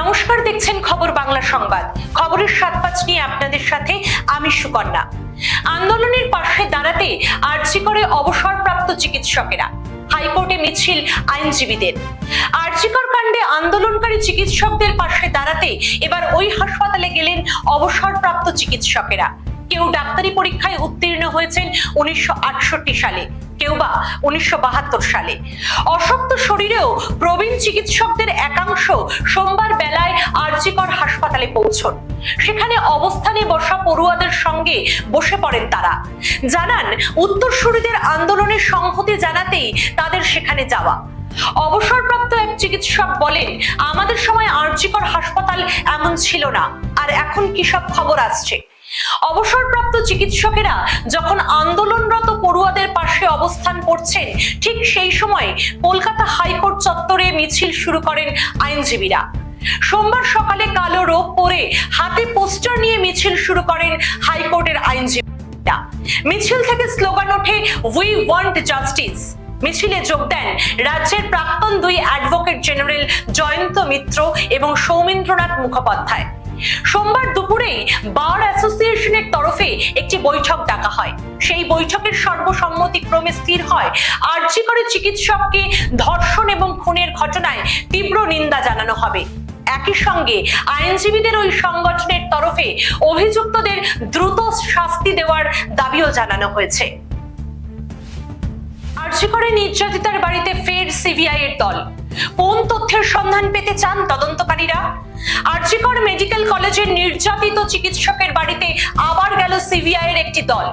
নমস্কার, দেখছেন খবর বাংলা সংবাদ। খবরের সাত পাঁচ নিয়ে আপনাদের সাথে আমি সুকন্যা। আন্দোলনের পাশে দাঁড়াতে আর্জি করে অবসরপ্রাপ্ত চিকিৎসকেরা। হাইকোর্টে মিছিল আইনজীবীদের। আর্জিকর কাণ্ডে আন্দোলনকারী চিকিৎসকদের পাশে দাঁড়াতে এবার ওই হাসপাতালে গেলেন অবসরপ্রাপ্ত চিকিৎসকেরা। কেউ ডাক্তারি পরীক্ষায় উত্তীর্ণ হয়েছেন উনিশশো আটষট্টি সালে। কেউ বা উনিশশো বাহাত্তর সালে। অশক্ত শরীরেও প্রবীণ চিকিৎসকদের একাংশ সোমবার বেলায় আরজিকর হাসপাতালে পৌঁছন। সেখানে অবস্থানে বসা পড়ুয়াদের সঙ্গে বসে পড়েন তারা। জানান, উত্তরসূরিদের আন্দোলনের সংহতি জানাতেই তাদের সেখানে যাওয়া। অবসরপ্রাপ্ত এক চিকিৎসক বলেন, আমাদের সময় আরজিকর হাসপাতাল এমন ছিল না, আর এখন কি সব খবর আসছে? অবসরপ্রাপ্ত চিকিৎসকেরা যখন আন্দোলনরত পাশে অবস্থান করছেন, ঠিক সেই সময় কলকাতা হাইকোর্ট চত্বরে মিছিল শুরু করেন আইনজীবীরা। সোমবার সকালে কালো রোগ পরে হাতে পোস্টার নিয়ে মিছিল শুরু করেন হাইকোর্টের আইনজীবীরা। মিছিল থেকে স্লোগান ওঠে উই ওয়ান্ট জাস্টিস মিছিলে যোগ দেন রাজ্যের প্রাক্তন দুই অ্যাডভোকেট জেনারেল জয়ন্ত মিত্র এবং সৌমেন্দ্রনাথ মুখোপাধ্যায়। সোমবার দুপুরেই বার অ্যাসোসিয়েশনের তরফে একটি বৈঠক ডাকা হয়। সেই বৈঠকের সর্বসম্মতিক্রমে স্থির হয় আর্জি করে চিকিৎসককে ধর্ষণ এবং খুনের ঘটনায় তীব্র নিন্দা জানানো হবে। একই সঙ্গে আইনজীবীদের ওই সংগঠনের তরফে অভিযুক্তদের দ্রুত শাস্তি দেওয়ার দাবিও জানানো হয়েছে। আর্যিকরে নির্যাতিতার বাড়িতে ফের সিবিআই এর দল। কোন তথ্যের সন্ধান পেতে চান তদন্তকারীরা? আর্যিকর মেডিকেল কলেজের নির্যাতিত চিকিৎসকের বাড়িতে আবার গেল সিবিআই এর একটি দল।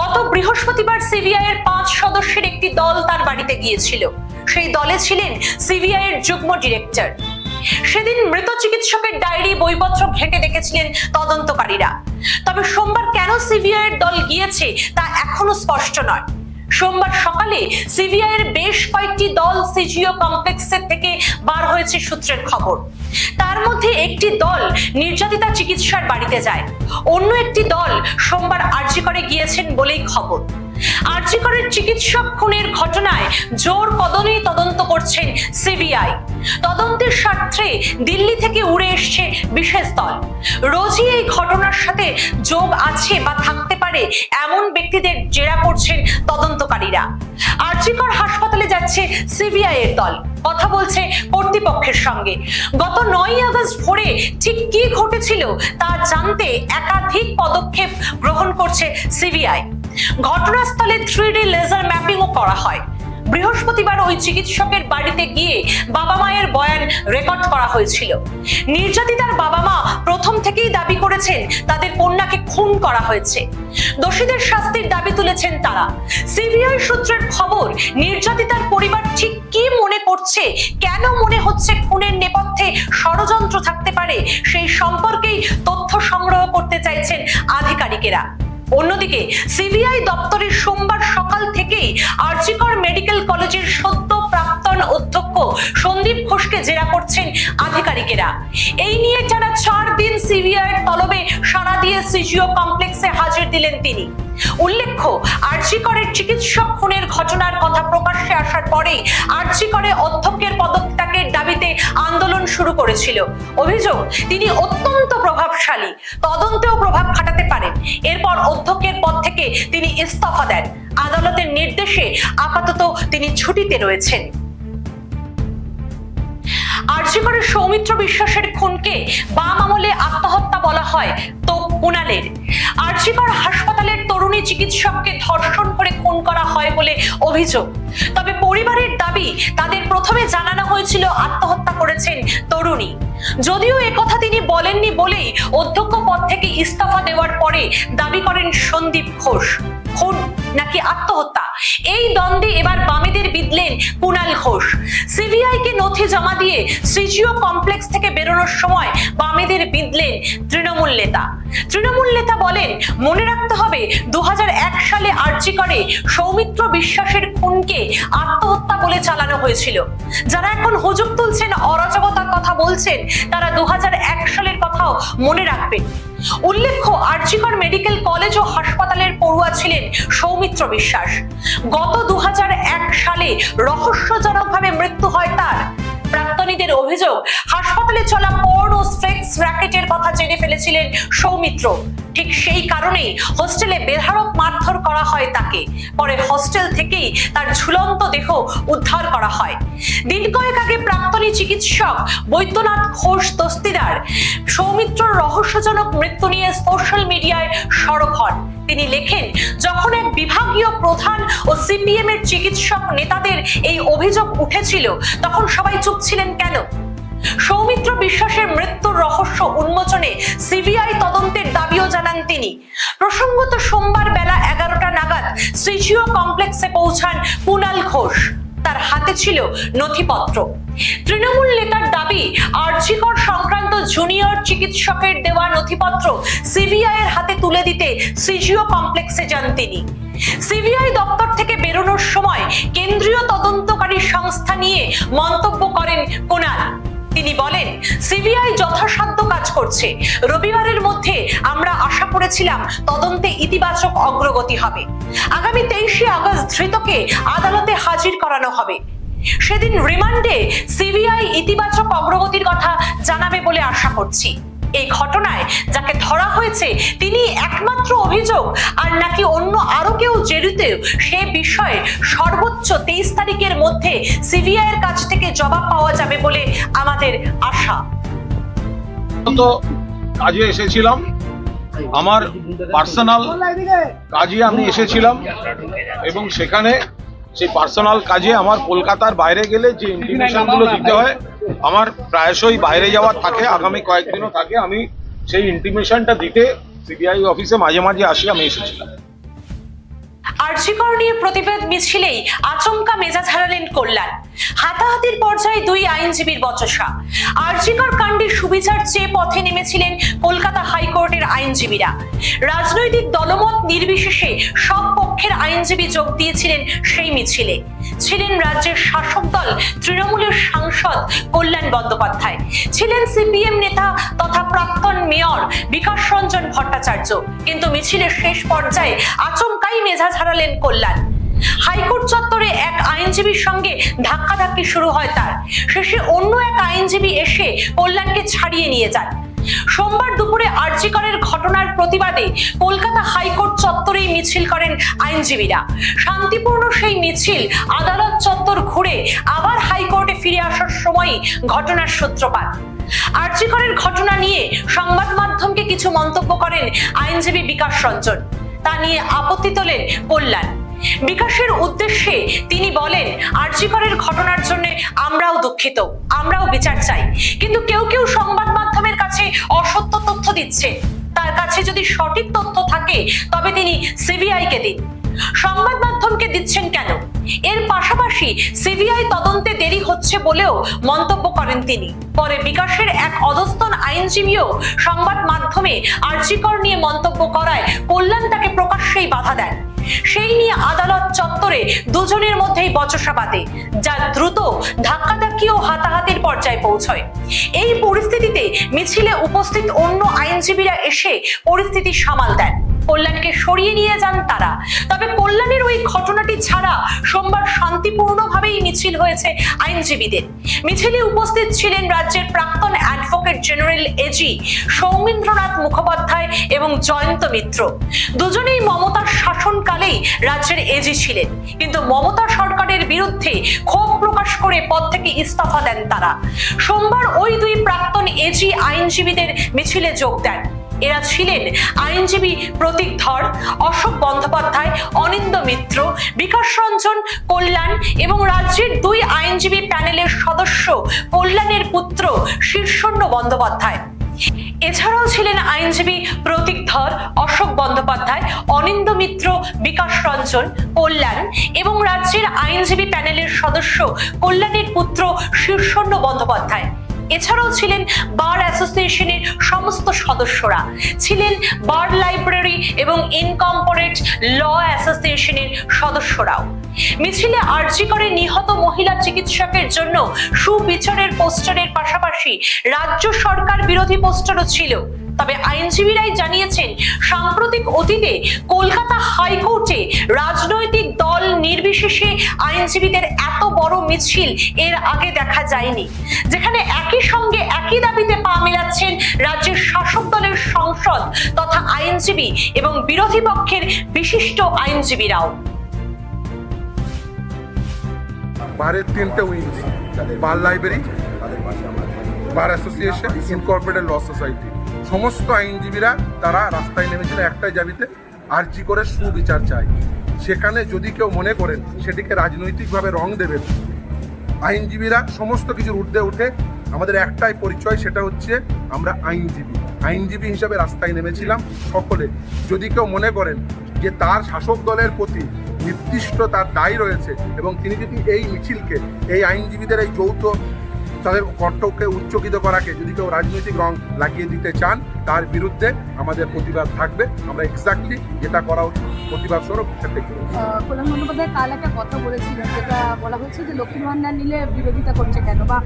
গত বৃহস্পতিবার সিবিআই এর পাঁচ সদস্যের একটি দল তার বাড়িতে গিয়েছিল। সেই দলে ছিলেন সিবিআই এর যুগ্ম ডিরেক্টর। সেদিন মৃত চিকিৎসকের ডায়েরি, বইপত্র ঘেঁটে দেখেছিলেন তদন্তকারীরা। তবে সোমবার কেন সিবিআই এর দল গিয়েছে তা এখনও স্পষ্ট নয়। সোমবার সকালে সিবিআই এর বেশ কয়েকটি দল সিজিও কমপ্লেক্সের থেকে বার হয়েছে সূত্রের খবর। তার মধ্যে একটি দল নির্যাতিতা চিকিৎসার বাড়িতে যায়। অন্য একটি দল সোমবার আর্জি করে গিয়েছেন বলেই খবর। আর্জিকরের চিকিৎসক খুনের ঘটনায় জোর কদমে তদন্ত করছেন সিবিআই। তদন্তের স্বার্থে দিল্লি থেকে উড়ে এসছে বিশেষ দল। রোজই এই ঘটনার সাথে যোগ আছে বা থাকতে পারে এমন ব্যক্তিদের জেরা করছেন তদন্তকারীরা। আর্জিকর হাসপাতালে যাচ্ছে সিবিআই এর দল। কথা বলছে কর্তৃপক্ষের সঙ্গে। গত নয় আগস্ট ভোরে ঠিক কি ঘটেছিল তা জানতে একাধিক পদক্ষেপ গ্রহণ করছে সিবিআই। ঘটনাস্থলে থ্রি ডি লেজার ম্যাপিংও করা হয়। বৃহস্পতিবার ওই চিকিৎসকের বাড়িতে গিয়ে বাবা মায়ের বয়ান রেকর্ড করা হয়েছিল। নির্যাতিতার বাবা মা প্রথম থেকেই দাবি করেছেন তাদের কন্যাকে খুন করা হয়েছে। দোষীদের শাস্তির দাবি তুলেছেন তারা। সিবিআই সূত্রের খবর, নির্যাতিতার পরিবার ঠিক কি মনে করছে, কেন মনে হচ্ছে খুনের নেপথ্যে ষড়যন্ত্র থাকতে পারে, সেই সম্পর্কেই তথ্য সংগ্রহ করতে চাইছেন আধিকারিকেরা। অন্যদিকে সিবিআই দপ্তরের সোমবার সকাল থেকেই আরজিকর মেডিকেল কলেজের সদ্য প্রাক্তন অধ্যক্ষ সন্দীপ ঘোষকে জেরা করছেন আধিকারিকেরা। এই নিয়ে টানা চার দিন সিবিআই তলবে সারা দিয়ে সিজিও কমপ্লেক্সে হাজির দিলেন তিনি। উল্লেখ্য আরজিকরের চিকিৎসক খুনের ঘটনার কথা প্রকাশ্যে আসার পরেই আরজিকরে অধ্যক্ষের পদত্যাগের দাবিতে আন্দোলন শুরু করেছিল। অভিযোগ, তিনি অত্যন্ত প্রভাবশালী, তদন্তেও প্রভাব খাটাতে পারেন। এরপর অধ্যক্ষের পদ থেকে তিনি ইস্তফা দেন। আদালতের নির্দেশে আপাতত তিনি ছুটিতে রয়েছেন। আর্যিকরের সৌমিত্র বিশ্বাসের খুনকে বাম আমলে আত্মহত্যা বলা হয় তো কুণালের আর্যিকর হাসপাতালের তরুণী চিকিৎসককে ধর্ষণ করে খুন করা হয় বলে অভিযোগ। তবে পরিবারের দাবি, তাদের প্রথমে জানানো হয়েছিল আত্মহত্যা করেছেন তরুণী। যদিও একথা তিনি বলেননি বলেই অধ্যক্ষ পদ থেকে ইস্তফা দেওয়ার পরে দাবি করেন সন্দীপ ঘোষ। খুন নাকি আত্মহত্যা? এই দ্বন্দ্বে এবার বামেদের কুণাল ঘোষ সিবিআই কে নথি জমা দিয়ে সিজিও কমপ্লেক্স থেকে বেরোনোর সময় বামেদের বিদলেন তৃণমূল নেতা। তৃণমূল নেতা বলেন, মনে রাখতে হবে দু হাজার এক সালে আর্জি করে সৌমিত্র বিশ্বাসের খুনকে আত্মহত্যা বলে চালানো হয়েছিল। যারা এখন হুজুক তুলছেন, অরাজকতার কথা বলছেন, তারা দু হাজার এক সালের কথাও মনে রাখবেন। উল্লেখ্য, আরজিকর মেডিকেল কলেজ ও হাসপাতালের পড়ুয়া ছিলেন সৌমিত্র বিশ্বাস। গত দু হাজার এক সালে রহস্যজনকভাবে মৃত্যু হয় তার। প্রাক্তনীদের অভিযোগ, হাসপাতালে চলা পর্ন ও সেক্স র্যাকেটের কথা জেনে ফেলেছিলেন সৌমিত্র। ঠিক সেই কারণেই হোস্টেলে বেধারক মারধর করা হয় তাকে। পরে হোস্টেল থেকেই তার ঝুলন্ত দেহ উদ্ধার করা হয়। দিন কয়েক আগে প্রাক্তনী চিকিৎসক বৈদ্যনাথ ঘোষ দস্তিদার সৌমিত্রর রহস্যজনক মৃত্যু নিয়ে সোশ্যাল মিডিয়ায় সরব হন। তিনি লেখেন, যখন এক বিভাগীয় প্রধান ও সিপিএম এর চিকিৎসক নেতাদের এই অভিযোগ উঠেছিল, তখন সবাই চুপ ছিলেন কেন? সৌমিত্র বিশ্বাসের মৃত্যুর রহস্য উন্মোচনে সিবিআই তদন্তের দাবিও জানান তিনি। প্রসঙ্গত সোমবার বেলা এগারোটা নাগাদ শ্রীজিও কমপ্লেক্সে পৌঁছান কুনাল ঘোষ। তার হাতে ছিল নথিপত্র। তৃণমূল নেতার দাবি আর্জিকর সংক্রান্ত জুনিয়র চিকিৎসকের দেওয়া নথিপত্র সিবিআই এর হাতে তুলে দিতে সিজিও কমপ্লেক্সে যান তিনি। সিবিআই দপ্তর থেকে বেরোনোর সময় কেন্দ্রীয় তদন্তকারী সংস্থা নিয়ে মন্তব্য করেন কোনাল। তিনি বলেন, সিবিআই যথাসাধ্য কাজ করছে। রবিবারের মধ্যে আমরা আশা করেছিলাম তদন্তে ইতিবাচক অগ্রগতি হবে। আগামী তেইশে আগস্ট ধৃতকে আদালতে হাজির করানো হবে। সেদিন রিমান্ডে সিবিআই ইতিবাচক অগ্রগতির কথা জানাবে বলে আশা করছি। এই ঘটনায় যাকে ধরা হয়েছে তিনি একমাত্র অভিযোগ, আর নাকি অন্য আরও কেউ জড়িত সে বিষয়ে সর্বোচ্চ তেইশ তারিখের মধ্যে সিবিআই এর কাছ থেকে জবাব পাওয়া যাবে বলে আমাদের আশা। কাজে এসেছিলাম। আমার পার্সোনাল কাজে আমি এসেছিলাম এবং সেখানে সেই পার্সোনাল কাজে আমার কলকাতার বাইরে গেলে যে ইন্টিমেশনগুলো দিতে হয়, আমার প্রায়শই বাইরে যাওয়ার থাকে, আগামী কয়েকদিনও থাকে। আমি সেই ইন্টিমেশনটা দিতে সিবিআই অফিসে মাঝে মাঝে আসি, আমি এসেছিলাম। আর্যিকর নিয়ে প্রতিবাদ মিছিলেই আচমকা মেজাজ হারালেন কল্যাণ। হাতাহাতির পর্যায়ে দুই আইনজীবীর বচসা। আর্যিকর কাণ্ডের সুবিচার চেয়ে পথে নেমেছিলেন কলকাতা হাইকোর্টের আইনজীবীরা। রাজনৈতিক দলমত নির্বিশেষে সব পক্ষের আইনজীবী যোগ দিয়েছিলেন সেই মিছিলে। ছিলেন রাজ্যের শাসক দল, তৃণমূলের সাংসদ কল্যাণ বন্দ্যোপাধ্যায়। ছিলেন সিপিএম নেতা তথা প্রাক্তন মেয়র বিকাশ রঞ্জন ভট্টাচার্য। কিন্তু মিছিলের শেষ পর্যায়ে আচমকাই মেজাজ হারালেন কল্যাণ। হাইকোর্ট চত্বরে এক আইনজীবীর সঙ্গে ধাক্কাধাক্কি শুরু হয় তার। শেষে অন্য এক আইনজীবী এসে কল্যাণকে ছাড়িয়ে নিয়ে যান। সোমবার দুপুরে আর্জিকরের ঘটনার প্রতিবাদে কলকাতা হাইকোর্ট চত্বরেই মিছিল করেন আইনজীবীরা। শান্তিপূর্ণ সেই মিছিল আদালত চত্বর ঘুরে আবার হাইকোর্টে ফিরে আসার সময়ই ঘটনার সূত্রপাত। আর্জিকরের ঘটনা নিয়ে সংবাদ মাধ্যমকে কিছু মন্তব্য করেন আইনজীবী বিকাশ রঞ্জন। তা নিয়ে আপত্তি তোলেন কল্যাণ। বিকাশের উদ্দেশ্যে তিনি বলেন, আর্জিকরের ঘটনার জন্য আমরাও দুঃখিত, আমরাও বিচার চাই। কিন্তু কেউ কেউ সংবাদ মাধ্যমের কাছে অসত্য তথ্য দিচ্ছে। তার কাছে যদি সঠিক তথ্য থাকে, তবে তিনি সিবিআই কে দিন। সংবাদ মাধ্যমকে দিচ্ছেন কেন? এর পাশাপাশি সিবিআই তদন্তে দেরি হচ্ছে বলেও মন্তব্য করেন তিনি। পরে বিকাশের এক অধস্তন আইনজীবীও সংবাদ মাধ্যমে আর্জিকর নিয়ে মন্তব্য করায় কল্যাণ তাকে প্রকাশ্যেই বাধা দেন। সেই নিয়ে আদালত চত্বরে দুজনের মধ্যেই বচসা বাঁধে, যা দ্রুত ধাক্কাধাক্কি ও হাতাহাতির পর্যায়ে পৌঁছয়। এই পরিস্থিতিতে মিছিলে উপস্থিত অন্য আইনজীবীরা এসে পরিস্থিতি সামাল দেন। কল্যাণকে সরিয়ে নিয়ে যান তারা। তবে কল্যাণের ওই ঘটনাটি ছাড়া সোমবার শান্তিপূর্ণভাবেই মিছিল হয়েছে আইনজীবীদের। মিছিলে উপস্থিত ছিলেন রাজ্যের প্রাক্তন advocate general AG Soumendranath Mukhopadhyay এবং জয়ন্ত মিত্র। দুজনেই মমতার শাসনকালেই রাজ্যের এজি ছিলেন। কিন্তু মমতা সরকারের বিরুদ্ধে ক্ষোভ প্রকাশ করে পদ থেকে ইস্তফা দেন তারা। সোমবার ওই দুই প্রাক্তন এজি আইনজীবীদের মিছিলে যোগ দেন। এরা ছিলেন আইনজীবী প্রতীক ধর, অশোক বন্দ্যোপাধ্যায় অনিন্দ মিত্র, বিকাশ রঞ্জন, কল্যাণ এবং রাজ্যের দুই আইনজীবী প্যানেলের সদস্য কল্যাণের পুত্র শীর্ষণ্য বন্দ্যোপাধ্যায়। এছাড়াও ছিলেন আইনজীবী প্রতীক ধর, অশোক বন্দ্যোপাধ্যায় অনিন্দ মিত্র, বিকাশ রঞ্জন, কল্যাণ এবং রাজ্যের আইনজীবী প্যানেলের সদস্য কল্যাণের পুত্র শীর্ষণ্য বন্দ্যোপাধ্যায়। এছাড়াও ছিলেন বার অ্যাসোসিয়েশনের সমস্ত সদস্যরা। ছিলেন বার লাইব্রেরি এবং ইনকম্পোরেট ল অ্যাসোসিয়েশনের সদস্যরাও। মিছিলে আর্জি করে নিহত মহিলা চিকিৎসকের জন্য সুবিচারের পোস্টারের পাশাপাশি রাজ্য সরকার বিরোধী পোস্টারও ছিল। তবে আইনজীবীরাই জানিয়েছেন, সাম্প্রতিক অতীতে কলকাতা হাইকোর্টে রাজনৈতিক দল নির্বিশেষে আইনজীবীদের এত বড় মিছিল এর আগে দেখা যায়নি। যেখানে একই সঙ্গে একই দাবিতে পা মেলাচ্ছেন রাজ্যের শাসক দলের সংসদ তথা আইনজীবী এবং বিরোধী পক্ষের বিশিষ্ট আইনজীবীরাও। বারের তিনটে wings bar library, bar association, incorporated law society. সমস্ত আইনজীবীরা তারা রাস্তায় নেমেছিল একটাই দাবিতে, আর্জি করে সুবিচার চাই সেখানে যদি কেউ মনে করেন সেটিকে রাজনৈতিকভাবে রং দেবেন আইনজীবীরা সমস্ত কিছুর ঊর্ধ্বে উঠে আমাদের একটাই পরিচয়, সেটা হচ্ছে আমরা আইনজীবী। আইনজীবী হিসাবে রাস্তায় নেমেছিলাম সকলে। যদি কেউ মনে করেন যে তার শাসক দলের প্রতি নির্দিষ্ট তার দায় রয়েছে এবং তিনি যদি এই মিছিলকে, এই আইনজীবীদের এই যৌথ তাদের কর্তব্যকে উচ্চকিত করাকে যদি কেউ রাজনৈতিক রং লাগিয়ে দিতে চান তার বিরুদ্ধে আমাদের প্রতিবাদ থাকবে। আমরা এক্স্যাক্টলি যেটা করা উচিত প্রতিবাদ স্বরূপ কল্যাণ বন্দ্যোপাধ্যায় কাল একটা কথা বলেছিলেন যেটা বলা হচ্ছে যে লক্ষ্মীর ভান্ডার নিলে বিরোধিতা করছে কেন বা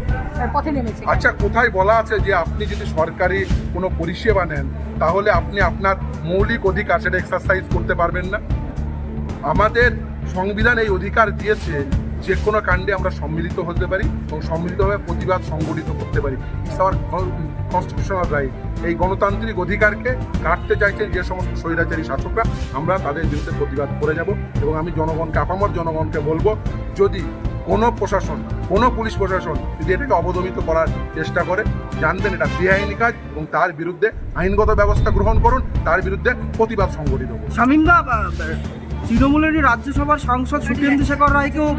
পথে নেমেছে আচ্ছা কোথায় বলা আছে যে আপনি যদি সরকারি কোনো পরিষেবা নেন তাহলে আপনি আপনার মৌলিক অধিকার সেটা এক্সারসাইজ করতে পারবেন না? আমাদের সংবিধান এই অধিকার দিয়েছে যে কোনো কাণ্ডে আমরা সম্মিলিত হতে পারি এবং সম্মিলিতভাবে প্রতিবাদ সংগঠিত করতে পারি। ইটস আওয়ার কনস্টিটিউশনাল রাইট এই গণতান্ত্রিক অধিকারকে কাটতে চাইছেন যে সমস্ত স্বৈরাচারী শাসকরা, আমরা তাদের বিরুদ্ধে প্রতিবাদ করে যাব এবং আমি জনগণকে, আপামর জনগণকে বলব, যদি কোনো প্রশাসন, কোনো পুলিশ প্রশাসন যদি এটাকে অবদমিত করার চেষ্টা করে, জানবেন এটা বেআইনি কাজ এবং তার বিরুদ্ধে আইনগত ব্যবস্থা গ্রহণ করুন, তার বিরুদ্ধে প্রতিবাদ সংগঠিত করুন। তৃণমূলেরই রাজ্যসভার সাংসদ সুখেন্দু শেখর রায়কেও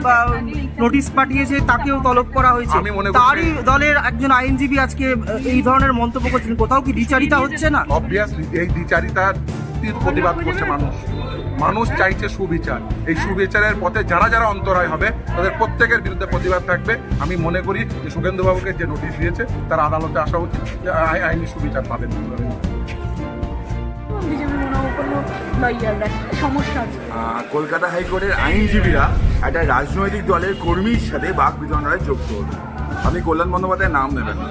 নোটিশ পাঠিয়েছে তাকেও তলব করা হয়েছে। মনে তারই দলের একজন আইনজীবী আজকে এই ধরনের মন্তব্য করছেন। কোথাও কি বিচারিতা হচ্ছে না? অবভিয়াসলি এই দ্বিচারিতার প্রতিবাদ করছে মানুষ। মানুষ চাইছে সুবিচার। এই সুবিচারের পথে যারা যারা অন্তরায় হবে তাদের প্রত্যেকের বিরুদ্ধে প্রতিবাদ থাকবে। আমি মনে করি যে সুখেন্দুবাবুকে যে নোটিশ দিয়েছে তার আদালতে আসা উচিত আই- আইনি সুবিচার পাবেন। বিজেপি কোনো লয়াররা সমস্যা আছে? কলকাতা হাইকোর্টের আইনজীবীরা একটা রাজনৈতিক দলের কর্মীর সাথে বাক বিতণ্ডায় যুক্ত হল আপনি কল্যাণ বন্দ্যোপাধ্যায়ের নাম নেবেন না।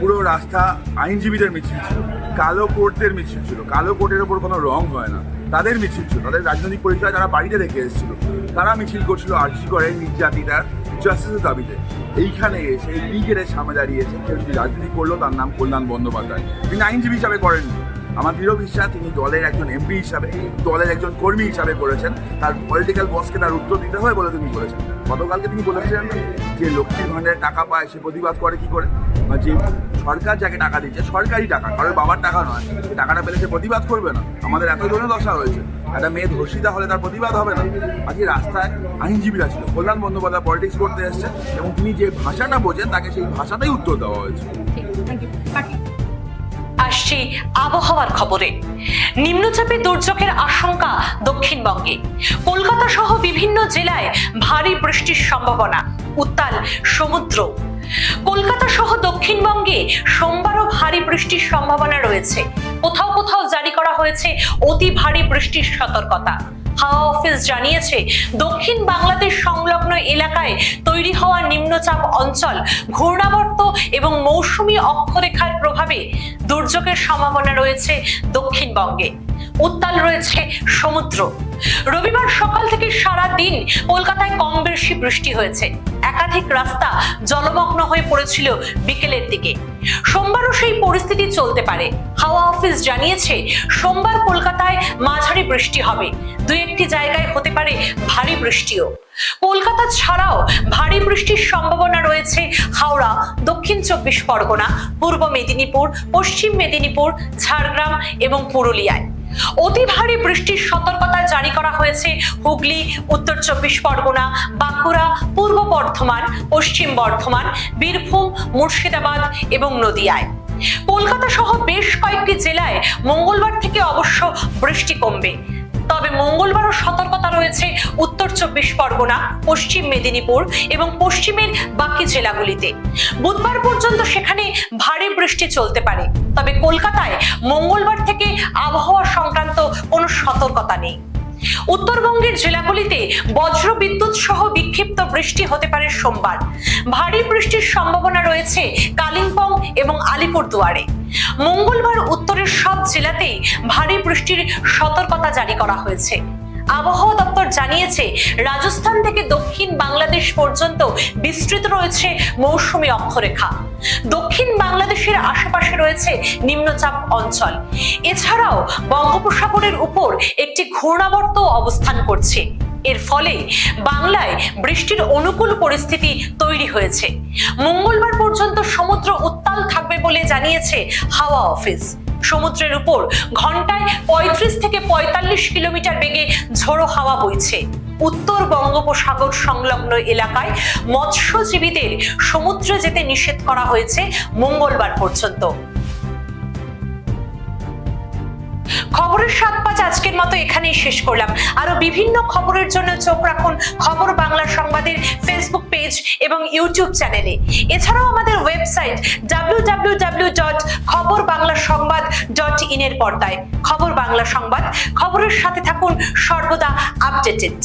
পুরো রাস্তা আইনজীবীদের মিছিল ছিল। কালো কোর্টদের মিছিল ছিল। কালো কোর্টের ওপর কোনো রং হয় না। তাদের মিছিল ছিল। তাদের রাজনৈতিক পরিচয় যারা বাড়িতে রেখে এসেছিল, তারা মিছিল করছিল আর্জি করে নির্যাতিতার জাস্টিসের দাবিতে। এইখানে এসে ব্রিগেডের সামনে দাঁড়িয়েছে কেউ যদি রাজনীতি করল, তার নাম কল্যাণ বন্দ্যোপাধ্যায়। তিনি আইনজীবী হিসাবে করেননি। আমার দৃঢ় বিশ্বাস তিনি দলের একজন এমপি হিসাবে, দলের একজন কর্মী হিসাবে করেছেন। তার পলিটিক্যাল বসকে তার উত্তর দিতে হয় বলে তিনি বলেছেন। গতকালকে তিনি বলেছিলেন যে লক্ষ্মীর ভাণ্ডারে টাকা পায়, সে প্রতিবাদ করে, কি করে? বা যে সরকার যাকে টাকা দিচ্ছে, সরকারি টাকা, কারোর বাবার টাকা নয়। সে টাকাটা পেলে সে প্রতিবাদ করবে না। আমাদের এত দশা হয়েছে একটা মেয়ে ধর্ষিতা হলে তার প্রতিবাদ হবে না। আজকে রাস্তায় আইনজীবীরা ছিল। কল্যাণ বন্দ্যোপাধ্যায় পলিটিক্স করতে এসছে এবং তিনি যে ভাষাটা বোঝেন, তাকে সেই ভাষাতেই উত্তর দেওয়া হয়েছে। আসছি আবহাওয়ার খবরে। নিম্নচাপে দুর্যোগের আশঙ্কা দক্ষিণবঙ্গে। কলকাতা সহ বিভিন্ন জেলায় ভারী বৃষ্টির সম্ভাবনা, উত্তাল সমুদ্র। কলকাতা সহ দক্ষিণবঙ্গে সোমবারও ভারী বৃষ্টির সম্ভাবনা রয়েছে। কোথাও কোথাও জারি করা হয়েছে অতি ভারী বৃষ্টির সতর্কতা। হাওয়া অফিস জানিয়েছে, দক্ষিণ বাংলাদেশ সংলগ্ন এলাকায় তৈরি হওয়া নিম্নচাপ অঞ্চল, ঘূর্ণাবর্ত এবং মৌসুমী অক্ষরেখার প্রভাবে দুর্যোগের সম্ভাবনা রয়েছে দক্ষিণবঙ্গে। উত্তাল রয়েছে সমুদ্র। রবিবার সকাল থেকে সারা দিন কলকাতায় কম বেশি বৃষ্টি হয়েছে। একাধিক রাস্তা জলমগ্ন হয়ে পড়েছিল বিকেলের দিকে। সোমবারও সেই পরিস্থিতি চলতে পারে। হাওয়া অফিস জানিয়েছে, সোমবার কলকাতায় মাঝারি বৃষ্টি হবে। দু একটি জায়গায় হতে পারে ভারী বৃষ্টিও। কলকাতা ছাড়াও ভারী বৃষ্টির সম্ভাবনা রয়েছে হাওড়া, দক্ষিণ চব্বিশ পরগনা, পূর্ব মেদিনীপুর, পশ্চিম মেদিনীপুর, ঝাড়গ্রাম এবং পুরুলিয়ায়। অতি ভারী বৃষ্টির সতর্কতা জারি করা হয়েছে হুগলি, উত্তর চব্বিশ পরগনা, বাঁকুড়া, পূর্ব বর্ধমান, পশ্চিম বর্ধমান, বীরভূম, মুর্শিদাবাদ এবং নদিয়ায়। কলকাতা সহ বেশ কয়েকটি জেলায় মঙ্গলবার থেকে অবশ্য বৃষ্টি কমবে। তবে মঙ্গলবারও সতর্কতা রয়েছে উত্তর চব্বিশ পরগনা, পশ্চিম মেদিনীপুর এবং পশ্চিমের বাকি জেলাগুলিতে। বুধবার পর্যন্ত সেখানে ভারী বৃষ্টি চলতে পারে। তবে কলকাতায় মঙ্গলবার থেকে আবহাওয়া সংক্রান্ত কোনো সতর্কতা নেই। উত্তরবঙ্গের জেলাগুলিতে বজ্র বিদ্যুৎ সহ বিক্ষিপ্ত বৃষ্টি হতে পারে সোমবার। ভারী বৃষ্টির সম্ভাবনা রয়েছে কালিম্পং এবং আলিপুরদুয়ারে। মঙ্গলবার উত্তরের সব জেলাতেই ভারী বৃষ্টির সতর্কতা জারি করা হয়েছে। আবহাওয়া দপ্তর জানিয়েছে, রাজস্থান থেকে দক্ষিণ বাংলাদেশ পর্যন্ত বিস্তৃত রয়েছে মৌসুমী অক্ষরেখা। দক্ষিণ বাংলাদেশের আশেপাশে রয়েছে নিম্নচাপ অঞ্চল। এছাড়াও বঙ্গোপসাগরের উপর একটি ঘূর্ণাবর্ত অবস্থান করছে। এর ফলে বাংলায় বৃষ্টির অনুকূল পরিস্থিতি তৈরি হয়েছে। মঙ্গলবার পর্যন্ত সমুদ্র উত্তাল থাকবে বলে জানিয়েছে হাওয়া অফিস। সমুদ্রের উপর ঘন্টায় পঁয়ত্রিশ থেকে পঁয়তাল্লিশ কিলোমিটার বেগে ঝোড়ো হাওয়া বইছে। উত্তর বঙ্গোপসাগর সংলগ্ন এলাকায় মৎস্যজীবীদের সমুদ্রে যেতে নিষেধ করা হয়েছে মঙ্গলবার পর্যন্ত। খবরের সাত পাঁচ আজকের মতো এখানেই শেষ করলাম। আরও বিভিন্ন খবরের জন্য চোখ রাখুন খবর বাংলা সংবাদের ফেসবুক পেজ এবং ইউটিউব চ্যানেলে এছাড়াও আমাদের ওয়েবসাইট ডাব্লিউ ডট খবর বাংলা সংবাদ ডট ইনের পর্দায়। খবর বাংলা সংবাদ, খবরের সাথে থাকুন সর্বদা আপডেটেড